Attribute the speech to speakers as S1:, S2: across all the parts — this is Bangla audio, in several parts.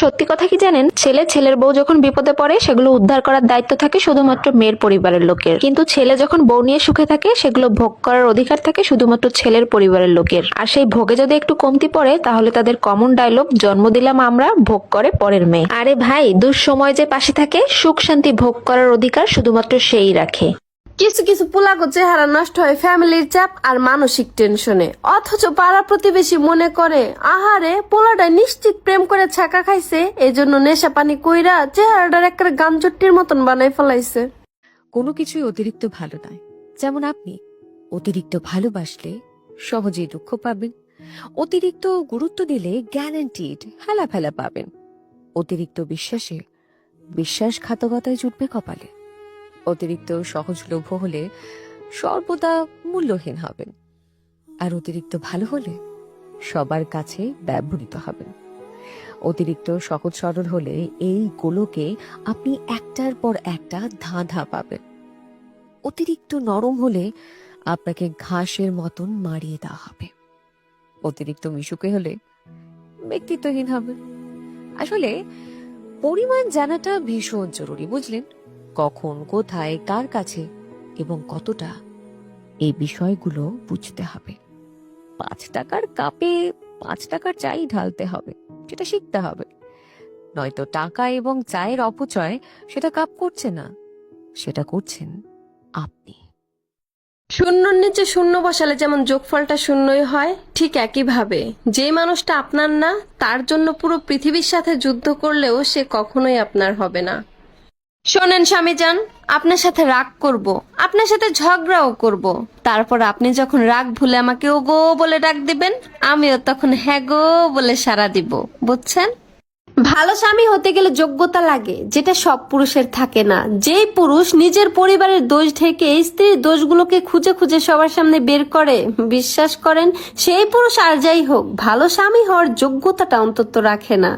S1: সত্যি কথা কি জানেন? ছেলে ছেলের বউ যখন বিপদে পড়ে, সেগুলো উদ্ধার করার দায়িত্ব থাকে শুধুমাত্র মেয়ের পরিবারের লোকের। কিন্তু ছেলে যখন বউ নিয়ে সুখে থাকে, সেগুলো ভোগ করার অধিকার থাকে শুধুমাত্র ছেলের পরিবারের লোকের। আর সেই ভোগে যদি একটু কমতি পড়ে, তাহলে তাদের কমন ডায়লগ জন্ম দিলাম আমরা, ভোগ করে পরের মেয়ে। আরে ভাই, দুঃসময় যে পাশে থাকে, সুখ শান্তি ভোগ করার অধিকার শুধুমাত্র সেই রাখে।
S2: কিছু কিছু পোলাগো চেহারা নষ্ট হয় ফ্যামিলির চাপ আর মানসিক টেনশনে। অথচ পাড়া প্রতিবেশী মনে করে, আহারে, পোলাটা নিশ্চিত প্রেম করে ছাকা খাইছে, এজন্য নেশা পানি কইরা চেহারাটার একটা গামচট্টির মতন বানাই ফেলাইছে।
S3: কোনো কিছুই অতিরিক্ত ভালো নয়। যেমন আপনি, অতিরিক্ত ভালোবাসলে সহজেই দুঃখ পাবেন। অতিরিক্ত গুরুত্ব দিলে গ্যারান্টিড হেলা ফেলা পাবেন। অতিরিক্ত বিশ্বাসে বিশ্বাসঘাতকতায় জুটবে কপালে। অতিরিক্ত সহজলভ্য হলে সর্বদা মূল্যহীন হবেন। আর অতিরিক্ত ভালো হলে সবার কাছে ব্যবহৃত হবেন। অতিরিক্ত সহজ সরল হলে এই গোলকে আপনি একটার পর একটা ধাঁধা পাবেন। অতিরিক্ত নরম হলে আপনাকে ঘাসের মতন মারিয়ে দেওয়া হবে। অতিরিক্ত মিশুকে হলে ব্যক্তিত্বহীন হবে। আসলে পরিমাণ জানাটা ভীষণ জরুরি, বুঝলেন? কখন, কোথায়, কার কাছে এবং কতটা, এই বিষয়গুলো বুঝতে হবে। পাঁচ টাকার কাপে পাঁচ টাকার চাই ঢালতে হবে, সেটা শিখতে হবে। নয়তো টাকা এবং চায়ের অপচয় সেটা কাপ করছে না, সেটা করছেন আপনি।
S2: শূন্যর নিচে শূন্য বসালে যেমন যোগফলটা শূন্যই হয়, ঠিক একইভাবে যে মানুষটা আপনার না, তার জন্য পুরো পৃথিবীর সাথে যুদ্ধ করলেও সে কখনোই আপনার হবে না। শোনেন স্বামীজান, আপনার সাথে রাগ করব, আপনার সাথে ঝগড়াও করব। তারপর আপনি যখন রাগ ভুলে আমাকে ও গো বলে ডাক দিবেন, আমিও তখন হ্যাঁ গো বলে সাড়া দিব, বুঝছেন? ভালো স্বামী হতে গেলে যোগ্যতা লাগে, যেটা সব পুরুষের থাকে না। যেই পুরুষ নিজের পরিবারের দোষ ঢেকে স্ত্রীর দোষগুলোকে খুঁজে খুঁজে সবার সামনে বের করে, বিশ্বাস করেন, সেই পুরুষ আর যাই হোক, ভালো স্বামী হওয়ার যোগ্যতাটা অন্তত রাখে না।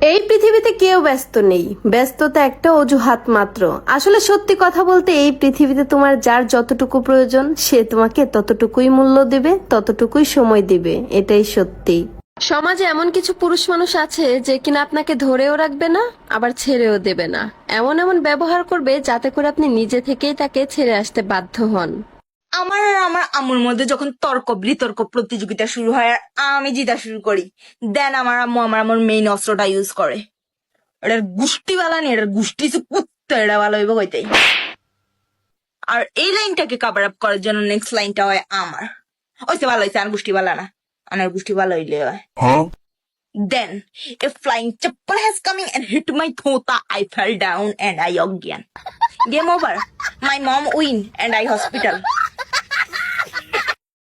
S2: এই পৃথিবীতে কেউ ব্যস্ত নেই। ব্যস্ততা একটা অজুহাত মাত্র। আসলে সত্যি কথা বলতে এই পৃথিবীতে তোমার যার যতটুকু প্রয়োজন, সে তোমাকে ততটুকুই মূল্য দেবে, ততটুকুই সময় দিবে। এটাই সত্যি। সমাজে এমন কিছু পুরুষ মানুষ আছে যে কিনা আপনাকে ধরেও রাখবে না, আবার ছেড়েও দেবে না। এমন এমন ব্যবহার করবে যাতে করে আপনি নিজে থেকেই তাকে ছেড়ে আসতে বাধ্য হন।
S4: আমার আর আমার আম্মুর মধ্যে যখন তর্ক বিতর্ক প্রতিযোগিতা শুরু হয় আর আমি জিতা শুরু করি। দেন আমার আম্মু আমার আমার মেইন অস্ত্রটা ইউজ করে। এটার গুষ্টি বালা নেই এটার গুষ্টি কুত্তা এটা ভালো হইব কইতেই। আর এই লাইনটাকে কাভার আপ করার জন্য নেক্সট লাইনটা হয় আমার। ওইসে ভালো হয়েছে আর গুষ্টি বালা না। আমার গুষ্টি ভালো হইলে হয়। Then a flying chappal has coming and hit my thota. I fell down and I again. Game over my mom win and I hospital.